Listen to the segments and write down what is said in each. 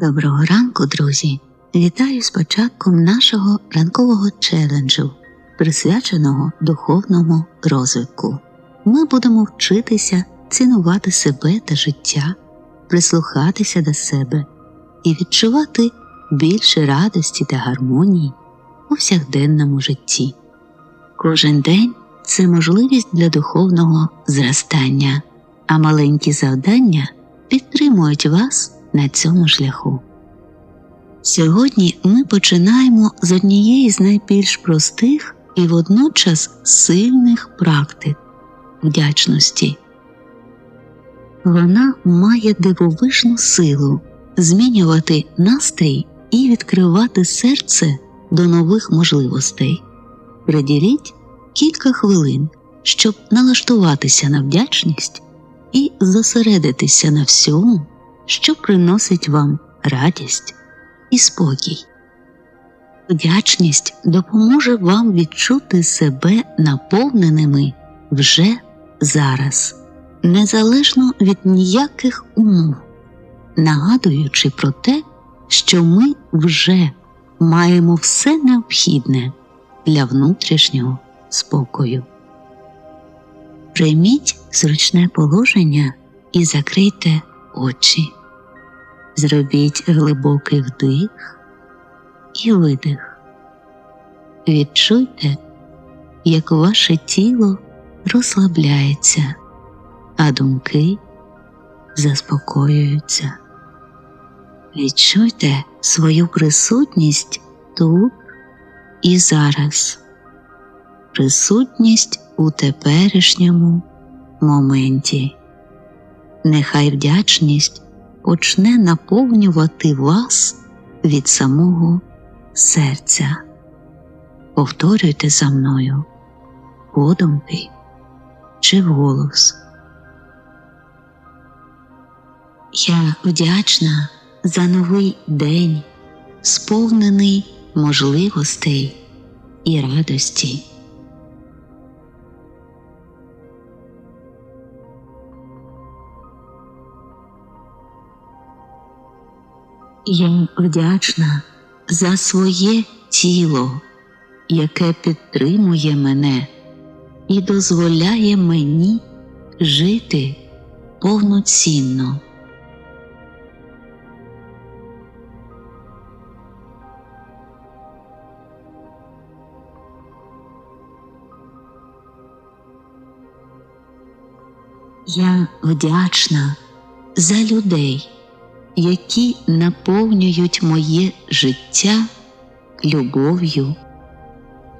Доброго ранку, друзі! Вітаю з початком нашого ранкового челенджу, присвяченого духовному розвитку. Ми будемо вчитися цінувати себе та життя, прислухатися до себе і відчувати більше радості та гармонії у всякденному житті. Кожен день це можливість для духовного зростання, а маленькі завдання підтримують вас на цьому шляху. Сьогодні ми починаємо з однієї з найбільш простих і водночас сильних практик вдячності. Вона має дивовижну силу змінювати настрій і відкривати серце до нових можливостей. Приділіть кілька хвилин, щоб налаштуватися на вдячність і зосередитися на всьому, що приносить вам радість і спокій. Вдячність допоможе вам відчути себе наповненими вже зараз, незалежно від ніяких умов, нагадуючи про те, що ми вже маємо все необхідне для внутрішнього спокою. Прийміть зручне положення і закрийте очі. Зробіть глибокий вдих і видих. Відчуйте, як ваше тіло розслабляється, а думки заспокоюються. Відчуйте свою присутність тут і зараз, присутність у теперішньому моменті. Нехай вдячність почне наповнювати вас від самого серця. Повторюйте за мною подумки чи голос. Я вдячна за новий день, сповнений можливостей і радості. Я вдячна за своє тіло, яке підтримує мене і дозволяє мені жити повноцінно. Я вдячна за людей, які наповнюють моє життя любов'ю,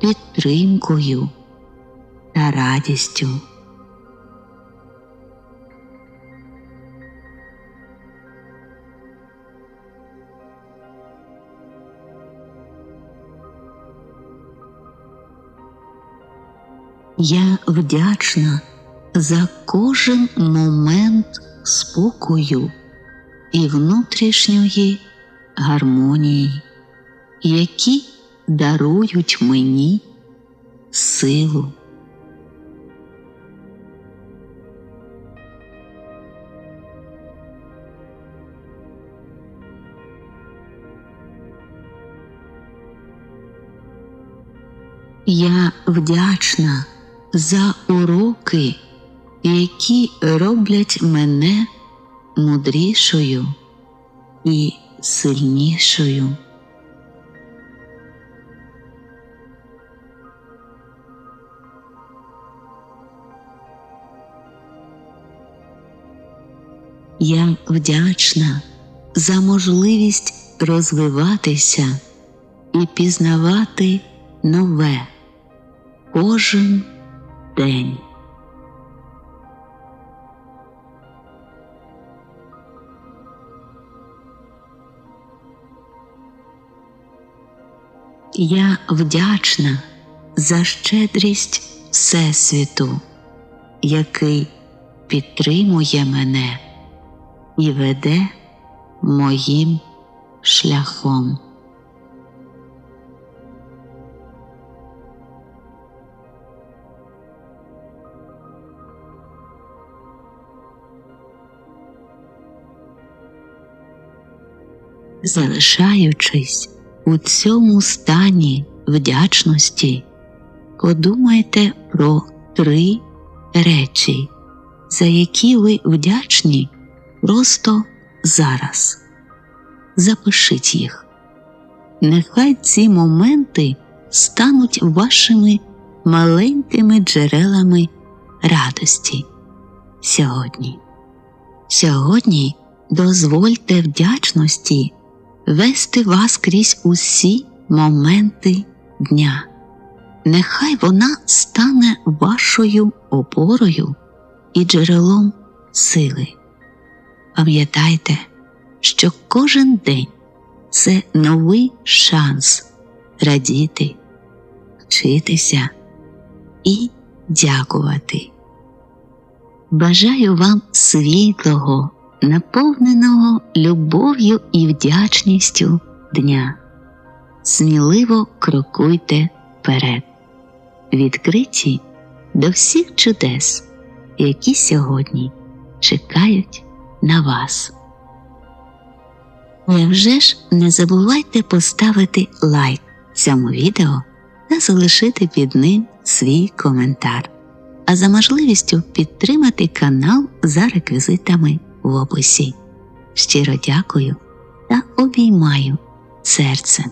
підтримкою та радістю. Я вдячна за кожен момент спокою і внутрішньої гармонії, які дарують мені силу. Я вдячна за уроки, які роблять мене мудрішою і сильнішою. Я вдячна за можливість розвиватися і пізнавати нове кожен день. Я вдячна за щедрість Всесвіту, який підтримує мене і веде моїм шляхом. залишаючись у цьому стані вдячності, подумайте про три речі, за які ви вдячні просто зараз. Запишіть їх. Нехай ці моменти стануть вашими маленькими джерелами радості сьогодні. Сьогодні дозвольте вдячності вести вас крізь усі моменти дня. Нехай вона стане вашою опорою і джерелом сили. Пам'ятайте, що кожен день це новий шанс радіти, вчитися і дякувати. Бажаю вам світлого, наповненого любов'ю і вдячністю дня. Сміливо крокуйте вперед, відкриті до всіх чудес, які сьогодні чекають на вас. Невже ж не забувайте поставити лайк цьому відео та залишити під ним свій коментар, а за можливістю підтримати канал за реквізитами в описі. Щиро дякую та обіймаю серцем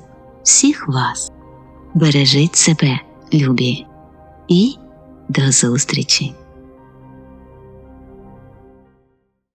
всіх вас. Бережіть себе, любі, і до зустрічі!